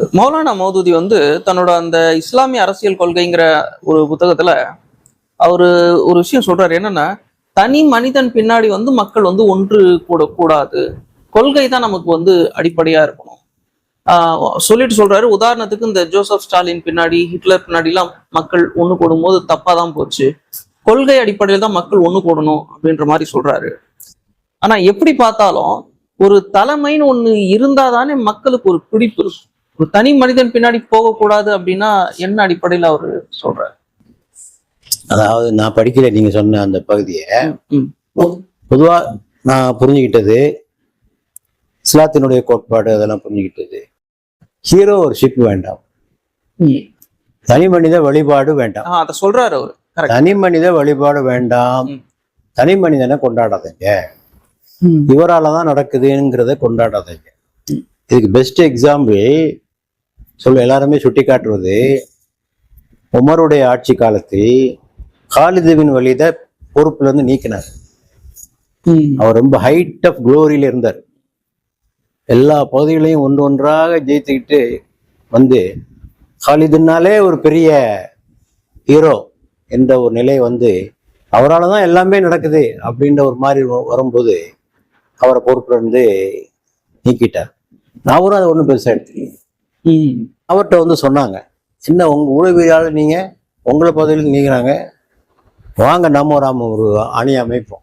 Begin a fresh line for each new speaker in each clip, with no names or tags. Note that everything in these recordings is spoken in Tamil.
மௌலானா மௌதூதி வந்து தன்னோட அந்த இஸ்லாமிய அரசியல் கொள்கைங்கிற ஒரு புத்தகத்துல அவரு ஒரு விஷயம் சொல்றாரு. என்னன்னா தனி மனிதன் பின்னாடி வந்து மக்கள் வந்து ஒன்று கூட கூடாது. கொள்கை தான் நமக்கு வந்து அடிப்படையா இருக்கணும். ஆஹ் சொல்லிட்டு சொல்றாரு. உதாரணத்துக்கு இந்த ஜோசப் ஸ்டாலின் பின்னாடி ஹிட்லர் பின்னாடிலாம் மக்கள் ஒன்று கூடும்போது தப்பா தான் போச்சு. கொள்கை அடிப்படையில் தான் மக்கள் ஒன்று கூடணும் அப்படின்ற மாதிரி சொல்றாரு. ஆனா எப்படி பார்த்தாலும் ஒரு தலைமைன்னு ஒண்ணு இருந்தாதானே மக்களுக்கு ஒரு பிடிப்பு இருக்கும். ஒரு தனி மனிதன் பின்னாடி போகக்கூடாது அப்படின்னா என்ன அடிப்படையில் அவரு சொல்றாரு?
அதாவது நான் படிக்கல நீங்க சொன்ன அந்த பகுதியை. பொதுவா நான் புரிஞ்சுக்கிட்டது இஸ்லாத்தினுடைய கோட்பாடு அதெல்லாம் புரிஞ்சுக்கிட்டது ஹீரோ ஒரு ஷிப் வேண்டாம். தனி மனித வழிபாடு வேண்டாம்.
அதை சொல்றாரு அவரு.
தனி மனித வழிபாடு வேண்டாம். தனி மனிதனை கொண்டாடாதீங்க. இவரால தான் நடக்குதுங்கிறத கொண்டாடாதீங்க. இதுக்கு பெஸ்ட் எக்ஸாம்பிள் சொல்ல எல்லாருமே சுட்டி காட்டுவது உமருடைய ஆட்சி காலத்தில் காலிதுவின் வழித பொறுப்புல இருந்து நீக்கினார். அவர் ரொம்ப ஹைட் ஆஃப் குளோரியில இருந்தார். எல்லா பகுதிகளையும் ஒன்று ஒன்றாக ஜெயித்துக்கிட்டு வந்து காலிதுனாலே ஒரு பெரிய ஹீரோ என்ற ஒரு நிலை வந்து அவரால் தான் எல்லாமே நடக்குது அப்படின்ற ஒரு மாதிரி வரும்போது அவரை பொறுப்புல இருந்து நீக்கிட்டார் அவரும் அதை ஒன்றும் பெருசாக எடுத்துக்கல. அவர்கிட்ட வந்து சொன்னாங்க என்ன உங்க ஊழவியால் நீங்க உங்களை பதவியில் நீங்கிறாங்க. வாங்க நம்ம ராம ஒரு அணி அமைப்போம்.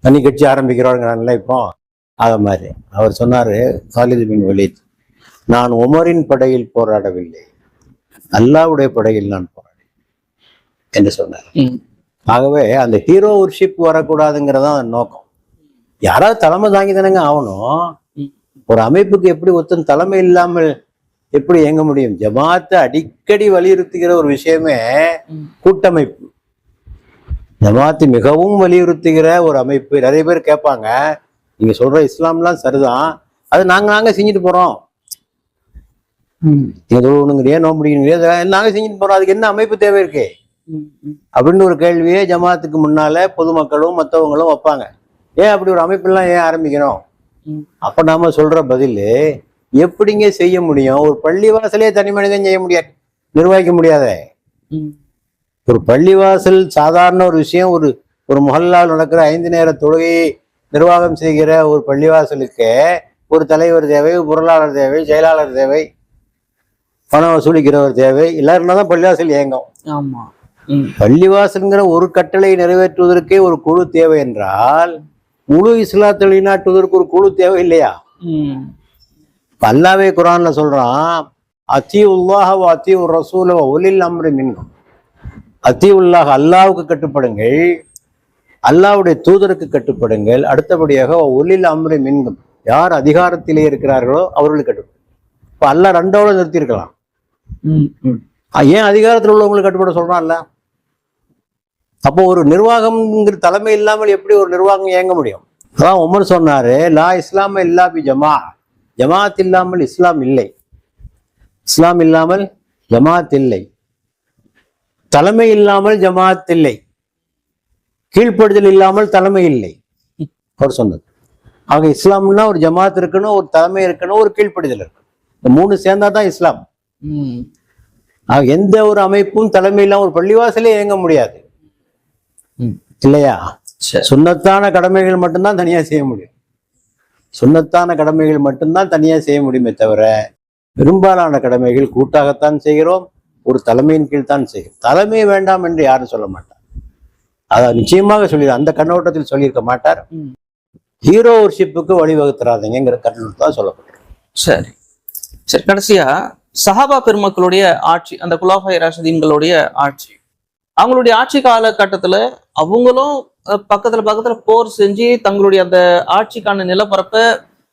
தனி கட்சி ஆரம்பிக்கிறோங்கிற நினைப்போம் அத மாதிரி. அவர் சொன்னாரு காலிது பின் வலீத் நான் உமரின் படையில் போராடவில்லை. அல்லாவுடைய படையில் நான் போராடினேன். என்று சொன்னார். ஆகவே அந்த ஹீரோ ஒர்ஷிப் வரக்கூடாதுங்கிறதான் நோக்கம். யாராவது தலைமை தாங்கி தானங்க ஆகணும். ஒரு அமைப்புக்கு எப்படி ஒருத்தன் தலைமை இல்லாமல் எப்படி இயங்க முடியும்? ஜமாத்தை அடிக்கடி வலியுறுத்துகிற ஒரு விஷயமே. கூட்டமைப்பு. ஜமாத்து மிகவும் வலியுறுத்துகிற ஒரு அமைப்பு. நிறைய பேர் கேட்பாங்க நீங்க சொல்ற இஸ்லாம்லாம் சரிதான். அது நாங்க நாங்க செஞ்சுட்டு போறோம். நீங்க தொழுவணுங்கிறியா நோம்பிடிங்கிறியா அதை நாங்க செஞ்சுட்டு போறோம். அதுக்கு என்ன அமைப்பு தேவை இருக்கு? அப்படின்னு ஒரு கேள்வியே ஜமாத்துக்கு முன்னால பொதுமக்களும் மற்றவங்களும் வைப்பாங்க. ஏன் அப்படி ஒரு அமைப்பெல்லாம் ஏன் ஆரம்பிக்கணும். அப்ப நாம சொல்ற பதில் எப்படிங்க செய்ய முடியும்? ஒரு பள்ளிவாசலே தனி மனிதன் செய்ய முடியாது. நிர்வகிக்க முடியாதே. ஒரு பள்ளிவாசல் சாதாரண ஒரு விஷயம் ஒரு ஒரு முகல்லால் நடக்கிற ஐந்து நேர தொழுகையை நிர்வாகம் செய்கிற ஒரு பள்ளிவாசலுக்கு ஒரு தலைவர் தேவை பொருளாளர் தேவை செயலாளர் தேவை பணம் வசூலிக்கிறவர் தேவை எல்லாருன்னா தான் பள்ளிவாசல் இயங்கும்.
ஆமா.
பள்ளிவாசல்ங்கிற ஒரு கட்டளை நிறைவேற்றுவதற்கே ஒரு குழு தேவை என்றால் முழு இஸ்லாத்தை வெளிநாட்டுவதற்கு ஒரு குழு தேவை இல்லையா? அல்லாவே குரான்ல சொல்றான் அத்தி உல்லாஹ அத்தி உர் ரசூல ஒலில் அம்ரி மின்கும் அத்தி உல்லாஹ் அல்லாவுக்கு கட்டுப்படுங்கள் அல்லாவுடைய தூதருக்கு கட்டுப்படுங்கள் அடுத்தபடியாக ஒலில் அம்ரி மின்கும் யார் அதிகாரத்திலே இருக்கிறார்களோ அவர்களுக்கு கட்டுப்படும் இப்ப அல்லாஹ் ரெண்டோட நிறுத்தியிருக்கலாம். ஏன் அதிகாரத்தில் உள்ளவங்களுக்கு கட்டுப்பட சொல்றான்ல? அப்போ ஒரு நிர்வாகம்ங்கிற தலைமை இல்லாமல் எப்படி ஒரு நிர்வாகம் இயங்க முடியும்? அதான் உமர் சொன்னாரு லா இஸ்லாம இல்லா பி ஜமா. ஜமாத் இல்லாமல் இஸ்லாம் இல்லை. இஸ்லாம் இல்லாமல் ஜமாத் இல்லை. தலைமை இல்லாமல் ஜமாத் இல்லை. கீழ்ப்படுதல் இல்லாமல் தலைமை இல்லை. அவர் சொன்னது. ஆக இஸ்லாம்னா ஒரு ஜமாத் இருக்கணும் ஒரு தலைமை இருக்கணும் ஒரு கீழ்ப்படுதல் இருக்கணும். இந்த மூணு சேர்ந்தா தான் இஸ்லாம்.
ம்.
ஆக எந்த ஒரு அமைப்பும் தலைமை இல்லாம ஒரு பள்ளிவாசலே இயங்க முடியாது. இல்லையா?
சரி.
சுன்னத்தான கடமைகள் மட்டும்தான் தனியா செய்ய முடியும். சுன்னத்தான கடமைகள் மட்டும்தான் தனியா செய்ய முடியுமே தவிர பெரும்பாலான கடமைகள் கூட்டாகத்தான் செய்கிறோம் ஒரு தலைமையின் கீழ் தான் செய்கிறோம். தலைமை வேண்டாம் என்று யாரும் சொல்ல மாட்டார். அதை நிச்சயமாக சொல்லி அந்த கண்ணோட்டத்தில் சொல்லியிருக்க மாட்டார். ஹீரோ ஒர்ஷிப்புக்கு வழிவகுத்துறாதீங்கிற கண்ணோட்டம் தான் சொல்லப்பட்டிருக்கு.
சரி. சரி கடைசியா சஹாபா பெருமக்களுடைய ஆட்சி அந்த குலாஃபை ராஷதீன்களுடைய ஆட்சி. அவங்களுடைய ஆட்சி காலகட்டத்துல அவங்களும் பக்கத்துல பக்கத்துல போர் செஞ்சு தங்களுடைய அந்த ஆட்சிக்கான நிலப்பரப்பை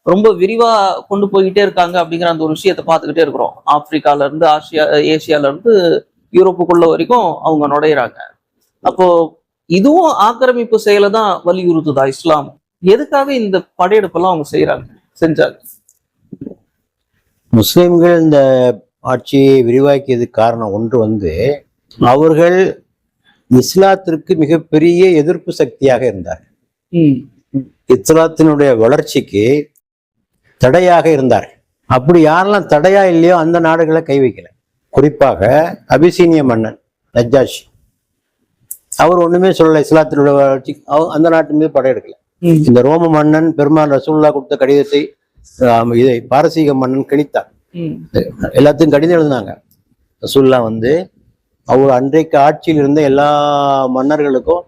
ரொம்ப விரிவா கொண்டு போய்கிட்டே இருக்காங்க அப்படிங்கிற அந்த ஒரு விஷயத்தை பார்த்துக்கிட்டே இருக்கிறோம். ஆப்பிரிக்கால இருந்து ஆசியா ஏசியால இருந்து யூரோப்புக்குள்ள வரைக்கும் அவங்க நுழையிறாங்க அப்போ இதுவும் ஆக்கிரமிப்பு செயலை தான் வலியுறுத்துதா இஸ்லாம்? எதுக்காக இந்த படையெடுப்பெல்லாம் அவங்க செய்யறாங்க செஞ்சாங்க?
முஸ்லிம்கள் இந்த ஆட்சியை விரிவாக்கியதுக்கு காரணம் ஒன்று வந்து அவர்கள் இஸ்லாத்திற்கு மிகப்பெரிய எதிர்ப்பு சக்தியாக இருந்தார். இஸ்லாத்தினுடைய வளர்ச்சிக்கு தடையாக இருந்தார். அப்படி யாரெல்லாம் தடையா இல்லையோ அந்த நாடுகளை கை வைக்கல. குறிப்பாக அபிசீனிய மன்னன் நஜ்ஜாஷி. அவர் ஒண்ணுமே சொல்லல இஸ்லாத்தினுடைய வளர்ச்சி. அந்த நாட்டு மீது படையெடுக்கல. இந்த ரோம மன்னன் பெருமான் ரசூல்லா கொடுத்த கடிதத்தை இதை பாரசீக மன்னன் கிழித்தான்
ம்.
எல்லாத்துக்கும் கடிதம் எழுதினாங்க. ரசூல்லா வந்து அவர் அன்றைக்கு ஆட்சியில் இருந்த எல்லா மன்னர்களுக்கும்.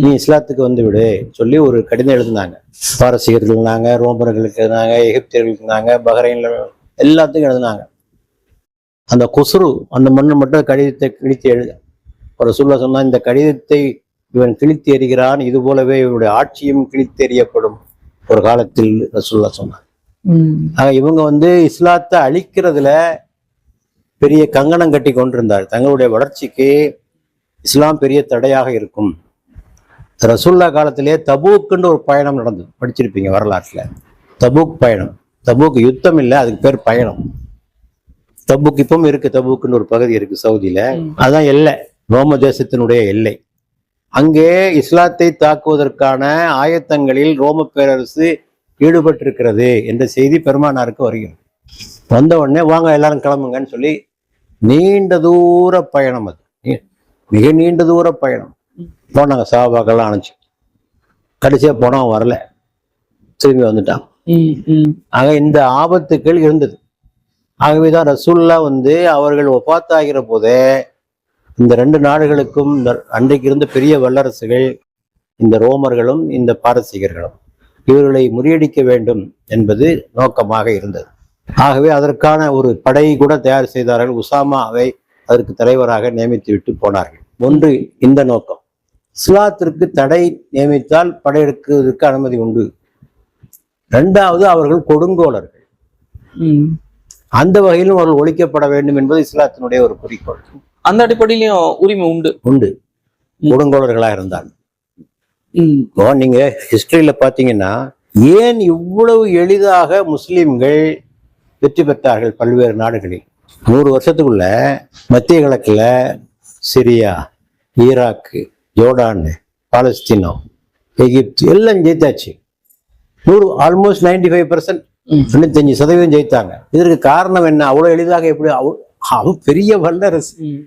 நீ இஸ்லாத்துக்கு வந்து விடு சொல்லி ஒரு கடிதம் எழுதினாங்க. பாரசீகர்கள் இருந்தாங்க ரோமர்களுக்கு இருந்தாங்க எகிப்தியர்களுக்கு இருந்தாங்க பஹ்ரைன்ல எல்லாத்துக்கும் எழுதினாங்க. அந்த குசுரு அந்த மன்னன் மட்டும் கடிதத்தை கிழித்து எழுத. ஒரு சொல்ல சொன்னா இந்த கடிதத்தை இவன் கிழித்து எறிகிறான் இது போலவே இவனுடைய ஆட்சியும் கிழித்து எறியப்படும். ஒரு காலத்தில் ரசூல்லா. ஆக இவங்க வந்து இஸ்லாத்தை அழிக்கிறதுல பெரிய கங்கணம் கட்டி கொண்டிருந்தார். தங்களுடைய வளர்ச்சிக்கு இஸ்லாம் பெரிய தடையாக இருக்கும். ரசுல்லா காலத்திலே தபூக்குன்னு ஒரு பயணம் நடந்தது. படிச்சிருப்பீங்க வரலாற்றுல. தபூக் பயணம். தபூக்கு யுத்தம் இல்லை அதுக்கு பேர் பயணம். தபூக்கு இப்பவும் இருக்கு. தபூக்குன்னு ஒரு பகுதி இருக்கு சவுதியில. அதான் எல்லை. ரோம தேசத்தினுடைய எல்லை. அங்கே இஸ்லாத்தை தாக்குவதற்கான ஆயத்தங்களில் ரோம பேரரசு ஈடுபட்டிருக்கிறது என்ற செய்தி பெருமானாருக்கு வருகிறது. வந்த உடனே வாங்க எல்லாரும் கிளம்புங்கன்னு சொல்லி நீண்ட தூர பயணம் அது. மிக நீண்ட தூர பயணம். போனாங்க சாபாக்கெல்லாம் அணைச்சு கடைசியா போனவன் வரல. திரும்பி வந்துட்டான். ஆக இந்த ஆபத்துக்கள் இருந்தது. ஆகவேதான் ரசூல்லா வந்து அவர்கள் ஒப்பாத்தாகிற போதே இந்த ரெண்டு நாடுகளுக்கும் இந்த அன்றைக்கு இருந்த பெரிய வல்லரசுகள் இந்த ரோமர்களும் இந்த பாரசீகர்களும் இவர்களை முறியடிக்க வேண்டும் என்பது நோக்கமாக இருந்தது. ஆகவே அதற்கான ஒரு படை கூட தயார் செய்தார்கள். உசாமாவை அதற்கு தலைவராக நியமித்து விட்டு போனார்கள். ஒன்று இந்த நோக்கம். இஸ்லாத்திற்கு தடை நியமித்தால் படையெடுக்குவதற்கு அனுமதி உண்டு. இரண்டாவது அவர்கள் கொடுங்கோலர்கள். அந்த வகையிலும் அவர்கள் ஒழிக்கப்பட வேண்டும் என்பது இஸ்லாத்தினுடைய ஒரு குறிக்கோள்.
அந்த அடிப்படையிலயும் உரிமை உண்டு.
உண்டு. கொடுங்கோலர்களாக இருந்தால். நீங்க ஹிஸ்டரியில பாத்தீங்கன்னா ஏன் இவ்வளவு எளிதாக முஸ்லிம்கள் வெற்றி பெற்றார்கள் பல்வேறு நாடுகளில். நூறு வருஷத்துக்குள்ள மத்திய கிழக்குல சிரியா ஈராக்கு ஜோர்டான் பாலஸ்தீனம் எகிப்து எல்லாம் ஜெயித்தாச்சு. நூறு ஆல்மோஸ்ட் நைன்டி ஃபைவ் பர்சன்ட். தொண்ணூத்தஞ்சு சதவீதம் ஜெயித்தாங்க. இதற்கு காரணம் என்ன? அவ்வளவு எளிதாக எப்படி அவ- அவன் பெரிய வல்லரசு.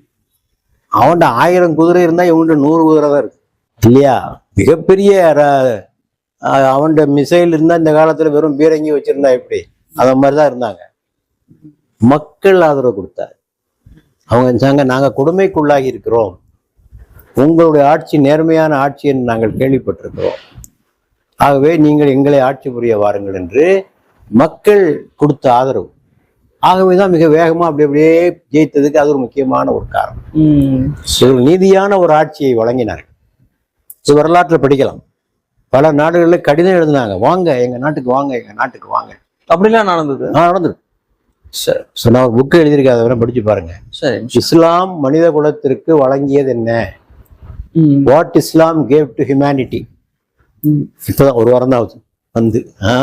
அவன்கிட்ட ஆயிரம் குதிரை இருந்தா இவன்கிட்ட நூறு குதிரை தான் இருக்கு. இல்லையா? மிகப்பெரிய அவன்கிட்ட மிசைல் இருந்தா இந்த காலத்துல வெறும் பீரங்கி வச்சிருந்தா எப்படி? அத மாதிரிதான் இருந்தாங்க. மக்கள் ஆதரவு கொடுத்தார். அவங்க சொன்னாங்க நாங்க கொடுமைக்குள்ளாகி இருக்கிறோம். உங்களுடைய ஆட்சி நேர்மையான ஆட்சி என்று நாங்கள் கேள்விப்பட்டிருக்கிறோம். ஆகவே நீங்கள் எங்களை ஆட்சி புரிய வாருங்கள் என்று மக்கள் கொடுத்த ஆதரவு. ஆகவேதான் மிக வேகமா அப்படி அப்படியே ஜெயித்ததுக்கு அது ஒரு முக்கியமான ஒரு காரணம். நீதியான ஒரு ஆட்சியை வழங்கினார்கள். இது வரலாற்றில் படிக்கலாம். பல நாடுகளில் கடிதம் எழுதினாங்க வாங்க எங்க நாட்டுக்கு வாங்க எங்க நாட்டுக்கு வாங்க
அப்படிலாம் நடந்தது?
நடந்துருக்கு
சரி.
ஸோ நான் ஒரு புக்கு எழுதியிருக்கேன் அதை வேணா படிச்சு பாருங்க.
சரி
இஸ்லாம் மனித குலத்திற்கு வழங்கியது என்ன. What Islam gave to humanity. இப்போதான் ஒரு வாரம் தான் ஆகுது. வந்து ஆ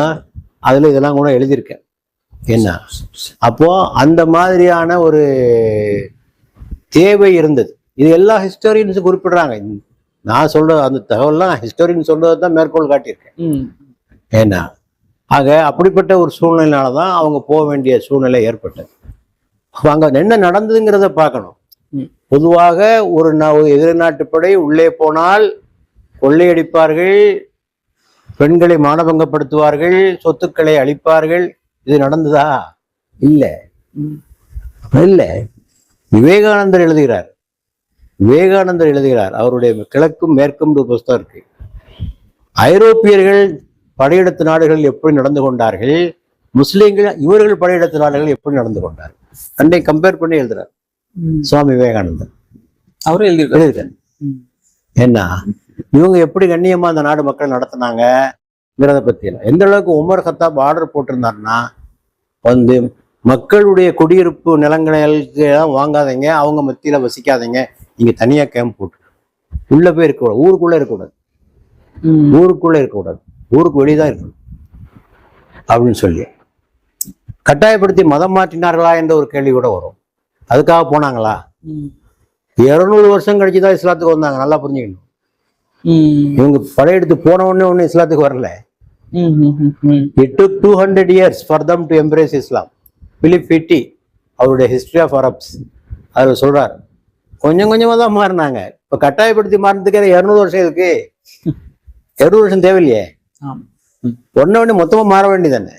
அதுல இதெல்லாம் கூட எழுதியிருக்கேன். என்ன? அப்போ அந்த மாதிரியான ஒரு தேவை இருந்தது. இது எல்லா ஹிஸ்டோரியன்ஸும் குறிப்பிடுறாங்க. நான் சொல்ற அந்த தகவல்லாம் ஹிஸ்டோரியன் சொல்றதை தான் மேற்கோள் காட்டியிருக்கேன். ஏன்னா ஆக அப்படிப்பட்ட ஒரு சூழ்நிலையினால தான் அவங்க போக வேண்டிய சூழ்நிலை ஏற்பட்டது. அங்க என்ன நடந்ததுங்கிறத பார்க்கணும். பொதுவாக ஒரு நா- ஒரு எதிர் நாட்டுப்படை உள்ளே போனால் கொள்ளையடிப்பார்கள் பெண்களை மானபங்கப்படுத்துவார்கள் சொத்துக்களை அழிப்பார்கள். இது நடந்ததா? இல்ல. இல்ல. விவேகானந்தர் எழுதுகிறார். விவேகானந்தர் எழுதுகிறார். அவருடைய கிழக்கும் மேற்கும் ஒரு புஸ்தகம் இருக்கு. ஐரோப்பியர்கள் படையெடுத்த நாடுகள் எப்படி நடந்து கொண்டார்கள்? முஸ்லிம்கள் இவர்கள் படையெடுத்த நாடுகள் எப்படி நடந்து கொண்டார்கள்? ரெண்டை கம்பேர் பண்ணி எழுதுறார். சுவாமி விவேகானந்தர்.
அவரே எழுதியிருக்காரு.
என்ன இவங்க எப்படி கண்ணியமா அந்த நாடு மக்கள் நடத்தினாங்கிறத பத்தி எல்லாம் எந்த அளவுக்கு உமர் கத்தாப் ஆர்டர் போட்டிருந்தாருன்னா வந்து மக்களுடைய குடியிருப்பு நிலங்களுக்கு எல்லாம் வாங்காதீங்க அவங்க மத்தியில வசிக்காதீங்க. நீங்க தனியா கேம்ப் போட்டு. உள்ள போய் இருக்கக்கூடாது. ஊருக்குள்ள இருக்கக்கூடாது. ஊருக்குள்ள இருக்கக்கூடாது. ஊருக்கு வெளியே இருக்கணும். அப்படின்னு சொல்லி. கட்டாயப்படுத்தி மதம் மாற்றினார்களா என்ற ஒரு கேள்வி கூட வரும். அதுக்காக போனாங்களா. இருநூறு வருஷம் கழிச்சு தான் இஸ்லாத்துக்கு வந்தாங்க நல்லா புரிஞ்சுக்கணும். இவங்க படையெடுத்து போன உடனே ஒன்றும் இஸ்லாத்துக்கு வரல. It took two hundred years for them to embrace Islam Philip Hitti அவருடைய ஹிஸ்டரி ஆஃப் அரப்ஸ் அதில் சொல்றார் கொஞ்சம் கொஞ்சமாக தான் மாறினாங்க. இப்போ கட்டாயப்படுத்தி மாறினதுக்கு இரநூறு வருஷம் இருக்கு இரநூறு வருஷம் தேவையில்லையே. ஒன்ன உடனே மொத்தமாக மாற வேண்டியதானே.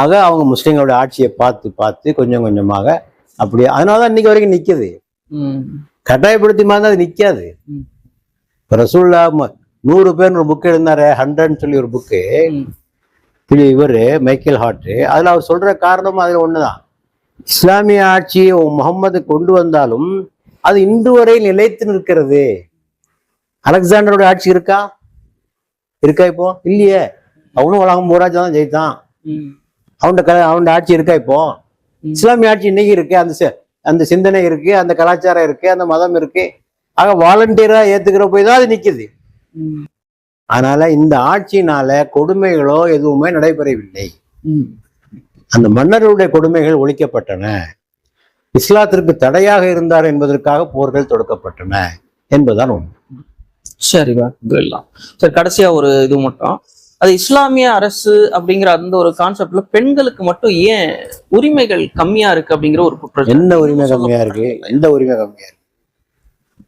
ஆக அவங்க முஸ்லீம்களோட ஆட்சியை பார்த்து பார்த்து கொஞ்சம் கொஞ்சமாக அப்படி அதனால தான் இன்னைக்கு வரைக்கும் நிற்குது
ம்,
கட்டாயப்படுத்தி மாதிரி அது நிற்காது
ம்,
இப்போ ரசூல்லா நூறு பேர் ஒரு புக் எழுதினாரு ஹண்ட்ரட்னு சொல்லி ஒரு புக்கு இவர் மைக்கேல் ஹார்ட். அதுல அவர் சொல்ற காரணம் அதுல ஒண்ணுதான். இஸ்லாமிய ஆட்சியை முகம்மது கொண்டு வந்தாலும் அது இன்று வரை நிலைத்து நிற்கிறது. அலெக்சாண்டரோட ஆட்சி இருக்கா? இருக்கா இப்போ? இல்லையே. அவனும் உலகம் பூராஜா தான் ஜெயித்தான். அவன் க அவன் ஆட்சி இருக்கா இப்போ. இஸ்லாமிய ஆட்சி இன்னைக்கு இருக்கு. அந்த அந்த சிந்தனை இருக்கு. அந்த கலாச்சாரம் இருக்கு. அந்த மதம் இருக்கு. ஆக வாலண்டியரா ஏத்துக்கிற போய் தான் அது நிக்குது. அதனால இந்த ஆட்சியினால கொடுமைகளோ எதுவுமே நடைபெறவில்லை. அந்த மன்னருடைய கொடுமைகள் ஒழிக்கப்பட்டன. இஸ்லாத்திற்கு தடையாக இருந்தார் என்பதற்காக போர்கள் தொடுக்கப்பட்டன. என்பதுதான் உண்மை.
சரி எல்லாம் சரி கடைசியா ஒரு இது மட்டும். அது இஸ்லாமிய அரசு அப்படிங்கிற அந்த ஒரு கான்செப்ட்ல பெண்களுக்கு மட்டும் ஏன் உரிமைகள் கம்மியா இருக்கு அப்படிங்கிற ஒரு குற்றச்சாட்டு?
என்ன உரிமை கம்மியா இருக்கு? எந்த உரிமை கம்மியா இருக்கு?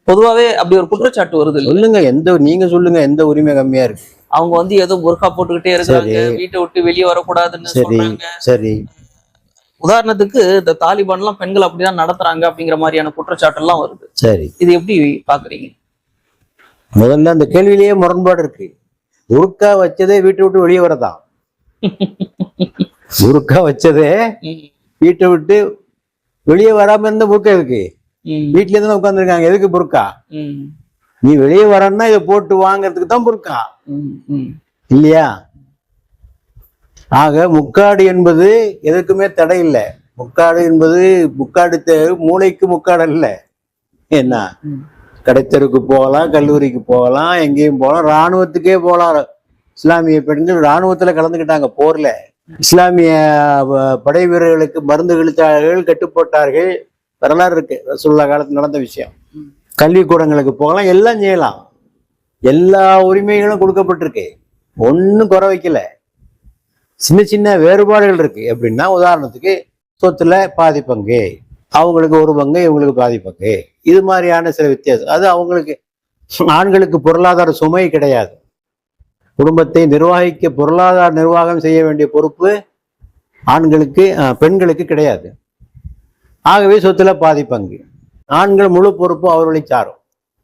பொதுவாவே அப்படி ஒரு குற்றச்சாட்டு வருது
சொல்லுங்க எந்த நீங்க சொல்லுங்க எந்த உரிமை கம்மியா இருக்கு?
அவங்க வந்து ஏதோ புர்கா போட்டுக்கிட்டே இருக்காங்க வீட்டை விட்டு வெளியே வரக்கூடாதுன்னு சொல்றாங்க.
சரி.
உதாரணத்துக்கு இந்த தாலிபான் எல்லாம் பெண்கள் அப்படிதான் நடத்துறாங்க அப்படிங்கிற மாதிரியான குற்றச்சாட்டு எல்லாம் வருது.
சரி.
இது எப்படி பாக்குறீங்க?
முதல்ல அந்த கேள்வியிலேயே முரண்பாடு இருக்கு. உருக்கா வச்சதே வீட்டை விட்டு வெளியே வரதான் உருக்கா வச்சதே வீட்டை விட்டு வெளியே வராம இருந்த புருக்கா இருக்கு வீட்லயே தானே உட்காந்துருக்காங்க எதுக்கு புருக்கா நீ வெளியே வரன்னா இதை போட்டு வாங்குறதுக்கு தான் புருக்கா. இல்லையா? ஆக முக்காடு என்பது எதுக்குமே தடை இல்லை. முக்காடு என்பது முக்காடு மூளைக்கு முக்காடு அல்ல என்ன. கடைத்தெருக்கு போகலாம் கல்லூரிக்கு போகலாம் எங்கேயும் போகலாம் ராணுவத்துக்கே போகலாம் இஸ்லாமிய பெண்கள் ராணுவத்துல கலந்துக்கிட்டாங்க போர்ல. இஸ்லாமிய படை வீரர்களுக்கு மருந்து கழித்தார்கள் கட்டுப்பட்டார்கள். வரலாறு இருக்கு. ரசூல்லா காலத்துல நடந்த விஷயம். கல்விக்கூடங்களுக்கு போகலாம் எல்லாம் செய்யலாம். எல்லா உரிமைகளும் கொடுக்கப்பட்டிருக்கு. ஒன்றும் குறை வைக்கல. சின்ன சின்ன வேறுபாடுகள் இருக்கு. எப்படின்னா உதாரணத்துக்கு சொத்துல பாதி பங்கு அவங்களுக்கு ஒரு பங்கு இவங்களுக்கு பாதி பங்கு. இது மாதிரியான சில வித்தியாசம். அது அவங்களுக்கு ஆண்களுக்கு பொருளாதார சுமை கிடையாது. குடும்பத்தை நிர்வகிக்க பொருளாதார நிர்வாகம் செய்ய வேண்டிய பொறுப்பு ஆண்களுக்கு பெண்களுக்கு கிடையாது. ஆகவே சொத்துல பாதி பங்கு. ஆண்கள் முழு பொறுப்பு அவர்களை சாரும்.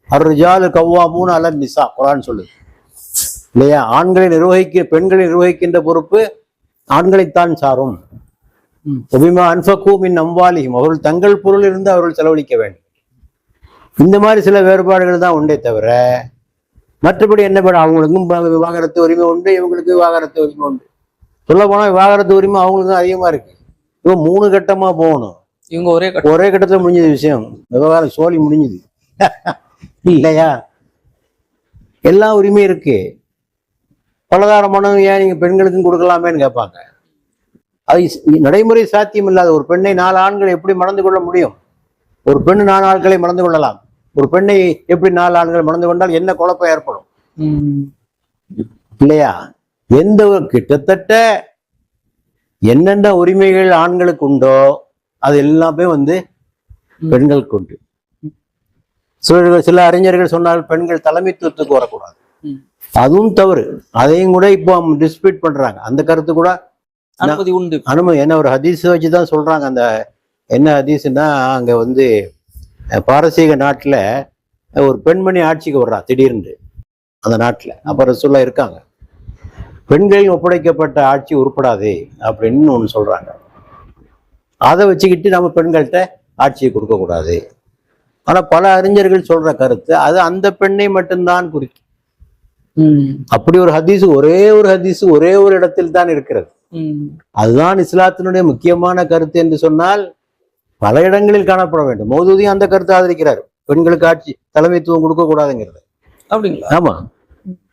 அருஜாது கவ்வா மூணு அல நிசா குரான் சொல்லுது. இல்லையா? ஆண்களை நிர்வகிக்க பெண்களை நிர்வகிக்கின்ற பொறுப்பு ஆண்களைத்தான் சாரும். ஒபிமா அன்ஃபக்கூ மின் அம்வாலியும் அவர்கள் தங்கள் பொருள் இருந்து அவர்கள் செலவழிக்க வேண்டும். இந்த மாதிரி சில வேறுபாடுகள் தான் உண்டே தவிர மற்றபடி என்ன பண்ண அவங்களுக்கும் விவாகரத்து உரிமை உண்டு இவங்களுக்கு விவாகரத்து உரிமை உண்டு. சொல்ல போனா விவாகரத்து உரிமை அவங்களுக்கு தான் அதிகமா இருக்கு. இவன் மூணு கட்டமா போகணும்.
இவங்க ஒரே
ஒரே கட்டத்துல முடிஞ்சது விஷயம். விவகாரம் சோழி முடிஞ்சுது. இல்லையா? எல்லா உரிமையும் இருக்கு. பலதார மனம் ஏன் நீங்க பெண்களுக்கும் கொடுக்கலாமேன்னு கேட்பாங்க. அது நடைமுறை சாத்தியம் இல்லாத ஒரு பெண்ணை நாலு ஆண்கள் எப்படி மணந்து கொள்ள முடியும்? ஒரு பெண் நாலு ஆட்களை மணந்து கொள்ளலாம். ஒரு பெண்ணை எப்படி நாலு ஆண்கள் மணந்து கொண்டால் என்ன குழப்பம் ஏற்படும்? இல்லையா? எந்த ஒரு கிட்டத்தட்ட என்னென்ன உரிமைகள் ஆண்களுக்கு உண்டோ அது எல்லாமே வந்து பெண்களுக்கு உண்டு. சில சில அறிஞர்கள் சொன்னால் பெண்கள் தலைமைத்துவத்துக்கு வரக்கூடாது. அதுவும் தவறு. அதையும் கூட இப்போ டிஸ்பியூட் பண்றாங்க. அந்த கருத்து கூட
அனுமதி உண்டு.
அனுமதி என்ன ஒரு ஹதீஸ் வச்சு தான் சொல்றாங்க. அந்த என்ன ஹதீஸ்னா அங்க வந்து பாரசீக நாட்டுல ஒரு பெண்மணி ஆட்சிக்கு வர்றா திடீர்னு அந்த நாட்டுல. அப்ப ரசூல்லா இருக்காங்க. பெண்களில் ஒப்படைக்கப்பட்ட ஆட்சி உருப்படாது அப்படின்னு ஒன்று சொல்றாங்க. அதை வச்சுக்கிட்டு நம்ம பெண்கள்கிட்ட ஆட்சியை கொடுக்க கூடாது. ஆனா பல அறிஞர்கள் சொல்ற கருத்து அது அந்த பெண்ணை மட்டும்தான் குறிக்கும். அப்படி ஒரு ஹதீஸ் ஒரே ஒரு ஹதீஸ் ஒரே ஒரு இடத்தில் தான் இருக்கிறது. அதுதான் இஸ்லாத்தினுடைய முக்கியமான கருத்து என்று சொன்னால் பல இடங்களில் காணப்பட வேண்டும். மௌதூதியும் அந்த கருத்தை ஆதரிக்கிறார். பெண்களுக்கு ஆட்சி தலைமைத்துவம் கொடுக்க கூடாதுங்கிறது.
அப்படிங்களா?
ஆமா.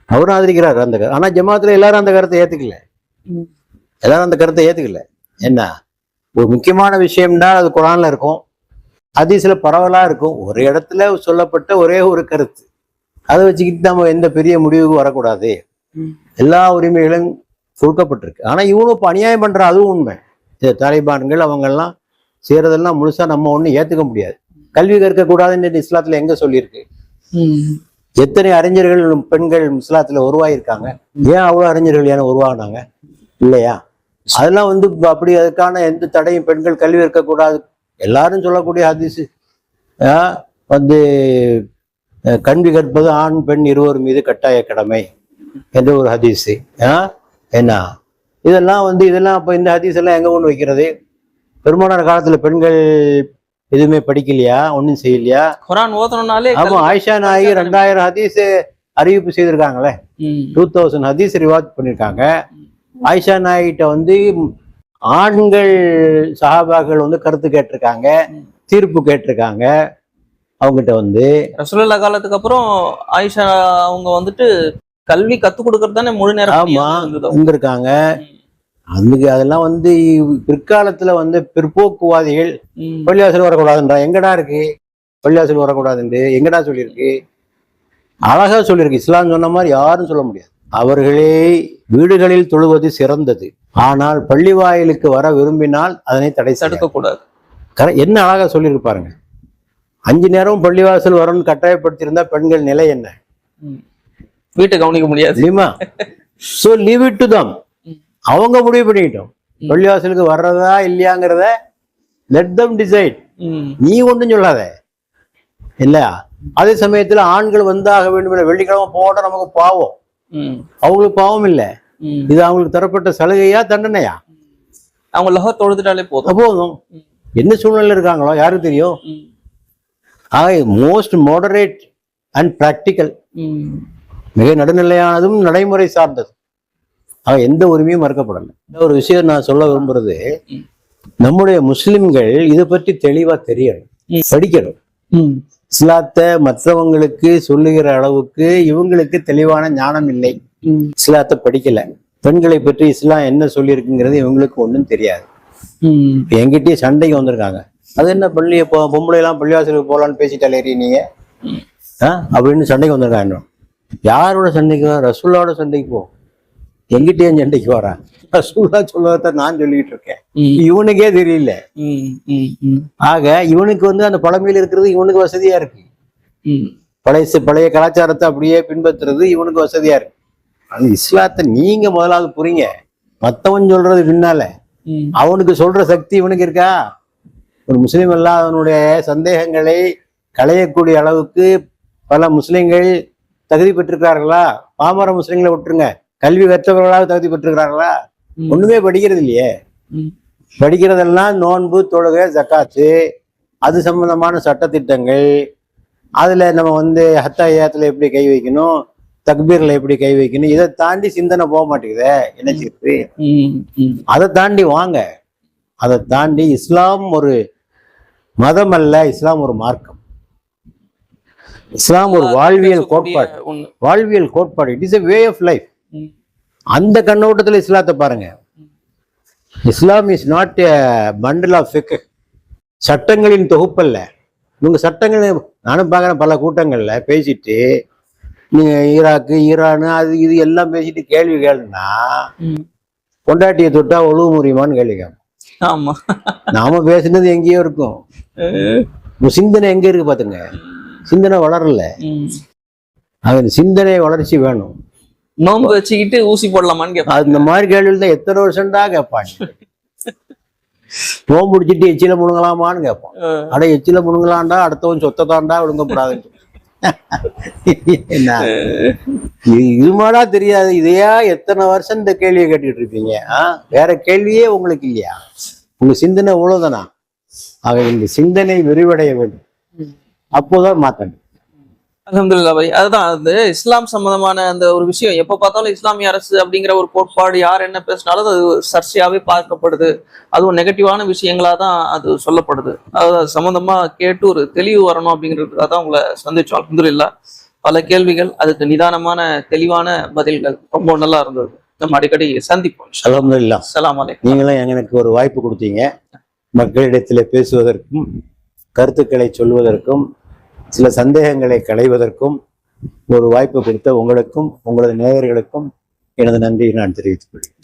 அவரும் ஆதரிக்கிறார் அந்த ஆனா ஜமாத்துல எல்லாரும் அந்த கருத்தை ஏத்துக்கல. எல்லாரும் அந்த கருத்தை ஏத்துக்கல. என்ன ஒரு முக்கியமான விஷயம்னா அது குரான்ல இருக்கும். ஹதீஸ்ல பரவலா இருக்கும். ஒரு இடத்துல சொல்லப்பட்ட ஒரே ஒரு கருத்து. அதை வச்சுக்கிட்டு நம்ம எந்த பெரிய முடிவுக்கு வரக்கூடாது. எல்லா உரிமைகளும் கொடுக்கப்பட்டிருக்கு ஆனா இவனும் இப்ப அநியாயம் பண்ற அதுவும் உண்மை. இந்த தாலிபான்கள் அவங்கெல்லாம் செய்யறதெல்லாம் முழுசா நம்ம ஒண்ணும் ஏத்துக்க முடியாது. கல்வி கற்க கூடாதுன்னு இஸ்லாத்துல எங்க சொல்லியிருக்கு. எத்தனை அறிஞர்கள் பெண்கள் இஸ்லாத்துல உருவாயிருக்காங்க? ஏன் அவ்வளவு அறிஞர்கள் ஏன் உருவாகினாங்க இல்லையா? அதெல்லாம் வந்து அப்படி அதுக்கான எந்த தடையும் பெண்கள் கல்வி இருக்கக்கூடாது எல்லாரும் சொல்லக்கூடிய ஹதீஸ். வந்து கல்வி கற்பது ஆண் பெண் இருவர் மீது கட்டாய கடமை என்ற ஒரு ஹதீஸ். என்ன? இதெல்லாம் வந்து இதெல்லாம் அப்ப இந்த ஹதீஸ் எல்லாம் எங்க கொண்டு வைக்கிறது? பெரும்பாலான காலத்துல பெண்கள் எதுவுமே படிக்கலையா? ஒண்ணும் செய்யலையா?
குரான் ஓதணும்னாலே
ஆமா ஆயிஷா நாயகி ரெண்டாயிரம் ஹதீஸ் அறிவிப்பு செய்திருக்காங்களே. டூ தௌசண்ட் ஹதீஸ் ரிவாத் பண்ணியிருக்காங்க ஆயிஷா நாயகிட்ட வந்து ஆண்கள் சஹாபாக்கள் வந்து கருத்து கேட்டிருக்காங்க தீர்ப்பு கேட்டிருக்காங்க. அவங்ககிட்ட வந்து
ரசூலுல்லா காலத்துக்கு அப்புறம் ஆயிஷா அவங்க வந்துட்டு கல்வி கத்து கொடுக்கறது தானே முழு நேரம்
ஆமா. இருந்திருக்காங்க. அதுக்கு அதெல்லாம் வந்து பிற்காலத்துல வந்து பிற்போக்குவாதிகள். பள்ளிவாசல் வரக்கூடாதுன்றா. எங்கடா இருக்கு? பள்ளிவாசல் வரக்கூடாதுன்னு எங்கடா சொல்லியிருக்கு? அழகா சொல்லியிருக்கு. இஸ்லாம் சொன்ன மாதிரி யாரும் சொல்ல முடியாது. அவர்களே வீடுகளில் தொழுவது சிறந்தது. ஆனால் பள்ளி வாயிலுக்கு வர விரும்பினால் அதனை தடை செய்ய
தடுக்க கூடாது
என்ன அழகா சொல்லியிருக்கு பாருங்க. அஞ்சு நேரம் பள்ளிவாசல் வரணும்னு கட்டாயப்படுத்தியிருந்தா பெண்கள் நிலை என்ன.
வீட்டை கவனிக்க முடியாது.
தெரியுமா so leave it to them அவங்க முடிவு பண்ணிக்கிட்டோம் பள்ளிவாசலுக்கு வர்றதா இல்லையாங்கிறத லெட் தம் டிசைட். நீ ஒன்றும் சொல்லாத. இல்லையா? அதே சமயத்துல ஆண்கள் வந்தாக வேண்டும் என வெள்ளிக்கிழமை போட நமக்கு பாவம். அவங்களுக்கு பாவம் இல்ல. இது அவங்களுக்கு தரப்பட்ட சலுகையா தண்டனையா?
அவங்க லஹர் தொழுதுட்டாலே போதும்.
போதும். என்ன சூழ்நிலை இருக்காங்களோ யாருக்கு தெரியும். ஆக மோஸ்ட் மாடரேட் அண்ட் பிராக்டிக்கல். மிக நடுநிலையானதும் நடைமுறை சார்ந்தது ஆக எந்த உரிமையும் மறுக்கப்படலை இந்த ஒரு விஷயம் நான் சொல்ல விரும்புறது. நம்முடைய முஸ்லிம்கள் இதை பற்றி தெளிவா தெரியணும். படிக்கணும். இஸ்லாத்தை மற்றவங்களுக்கு சொல்லுகிற அளவுக்கு இவங்களுக்கு தெளிவான ஞானம் இல்லை. இஸ்லாத்தை படிக்கல பெண்களை பற்றி இஸ்லாம் என்ன சொல்லியிருக்குங்கிறது இவங்களுக்கு ஒன்றும் தெரியாது என்கிட்டயே சண்டைக்கு வந்திருக்காங்க அது என்ன பள்ளி பொம்பளை எல்லாம் பள்ளிவாசலுக்கு போகலான்னு பேசிட்டாலே நீங்க அப்படின்னு சண்டைக்கு வந்திருக்காங்க இன்னும். யாரோட சண்டைக்கு வர ரசூல்லாவோட சண்டைக்கு போ எங்கிட்டயே சண்டைக்கு வரான். ரசூல்லா சொல்லுவத நான் சொல்லிட்டு இருக்கேன். இவனுக்கே தெரியல. ஆக இவனுக்கு வந்து அந்த பழமையில் இருக்கிறது இவனுக்கு வசதியா இருக்கு. பழைய பழைய கலாச்சாரத்தை அப்படியே பின்பற்றுறது இவனுக்கு வசதியா இருக்கு. ஆனா இஸ்லாத்தை நீங்க முதலாவது புரிங்க. மத்தவன் சொல்றது பின்னால. அவனுக்கு சொல்ற சக்தி இவனுக்கு இருக்கா? ஒரு முஸ்லீம் அல்லாதவனுடைய சந்தேகங்களை களையக்கூடிய அளவுக்கு பல முஸ்லிம்கள் தகுதி பெற்றிருக்கிறார்களா? பாமர முஸ்லிம்களை விட்டுருங்க. கல்வி கற்றவர்களாக தகுதி பெற்றிருக்கிறார்களா. ஒண்ணுமே படிக்கிறது இல்லையே. படிக்கிறதெல்லாம் நோன்பு தொழுகை ஜக்காத்து அது சம்பந்தமான சட்டத்திட்டங்கள். அதுல நம்ம வந்து ஹத்தாயத்துல எப்படி கை வைக்கணும்? தக்பீர்ல எப்படி கை வைக்கணும்? இதை தாண்டி சிந்தனை போக மாட்டேங்குதே. என்ன. அதை தாண்டி வாங்க. அதை தாண்டி இஸ்லாம் ஒரு மதம் அல்ல இஸ்லாம் ஒரு மார்க்கம். இஸ்லாம் ஒரு வாழ்வியல் கோட்பாடு. வாழ்வியல் கோட்பாடு. It is a way of life. அந்த கண்ணோட்டத்துல இஸ்லாத்தை பாருங்க. Islam is not a bundle of ஃபிக் சட்டங்களின் தொகுப்பல்ல. இவங்க சட்டங்கள் நானும் பார்க்குறேன் பல கூட்டங்கள்ல பேசிட்டு நீங்க ஈராக்கு ஈரான் அது இது எல்லாம் பேசிட்டு கேள்வி கேளுன்னா. பொண்டாட்டியை தொட்டா ஒழுவு முடியுமான்னு கேள்வி
ஆமா.
நாம பேசுனது எங்கேயோ இருக்கும். சிந்தனை எங்க இருக்கு பாத்துங்க. சிந்தனை வளரல.
ம்.
அது இந்த சிந்தனை வளர்ச்சி வேணும்.
நோன்பு வச்சுக்கிட்டு ஊசி போடலாமான்னு கேட்பாங்க.
அது இந்த மாதிரி கேள்வியில் தான் எத்தனை வருஷம்டா கேட்பாங்க. நோம்பு முடிச்சிட்டு எச்சில முழுங்கலாமான்னு கேட்பான் அட எச்சில முழுங்கலாம்டா அடுத்தவன் சொத்தை தாண்டா விழுங்கப்படாதுன்னு இது மாடா தெரியாது. இதையா எத்தனை வருஷம் இந்த கேள்வியை கேட்டுக்கிட்டு இருப்பீங்க ஆ? வேற கேள்வியே உங்களுக்கு இல்லையா? உங்க சிந்தனை இவ்வளவுதானா? ஆக இந்த சிந்தனை விரிவடைய வேண்டும். அப்போதான் மாத்தணும்.
அல்ஹம்துலில்லாஹ் பாய். அதுதான் அது இஸ்லாம் சம்பந்தமான அந்த ஒரு விஷயம். எப்ப பார்த்தாலும் இஸ்லாமிய அரசு அப்படிங்கிற ஒரு கோட்பாடு யார் என்ன பேசினாலும் அது சர்ச்சையாவே பார்க்கப்படுது. அதுவும் நெகட்டிவான விஷயங்களா தான் அது சொல்லப்படுது. அது சம்பந்தமா கேட்டு ஒரு தெளிவு வரணும் அப்படிங்கிறதுக்காக தான் உங்களை சந்திச்சோம். அல்ஹம்துலில்லாஹ். பல கேள்விகள் அதுக்கு நிதானமான தெளிவான பதில்கள். ரொம்ப நல்லா இருந்தது. நம்ம அடிக்கடி சந்திப்போம்.
அலமதுல்லா
அலைக்கும்.
நீங்களும் எனக்கு ஒரு வாய்ப்பு கொடுத்தீங்க. மக்களிடத்தில் பேசுவதற்கும் கருத்துக்களை சொல்வதற்கும் சில சந்தேகங்களை களைவதற்கும் ஒரு வாய்ப்பு கொடுத்த உங்களுக்கும் உங்களது நேயர்களுக்கும் எனது நன்றியை நான் தெரிவித்துக் கொள்கிறேன்.